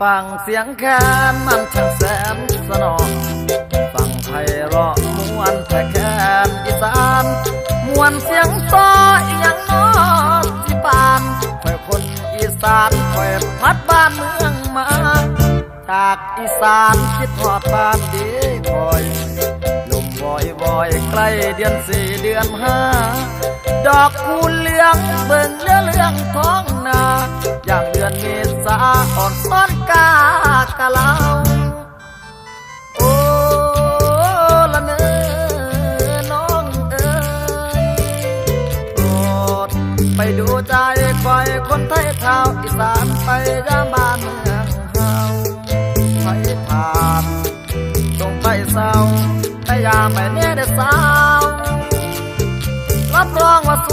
ฟังเสียงแคนมันช่างแสนสนองฟังไพเราะมวนแต่แคนอีสานมวนเสียงต่ออีหยังนอสิปานคอยคนอีสานคอยพัดบ้านเมืองมา จากอีสานคิดหอดบ้านดีคอยลมวอยวอยใกล้เดือนสี่เดือนห้าดอกคูณเหลืองเบิ่งเลือเรื่องทอ เมษาอ่อนซ้นกากะเลาโอ้ละเนอน้องเอ๋ยโปรดไปดูใจปล่อยคนไทยชาวอีสานไปย่ามบ้านเมืองเฮาไปผ่านตรงไปเศร้าไปยามไปเนี่ยเด้สาวรับรองว่าส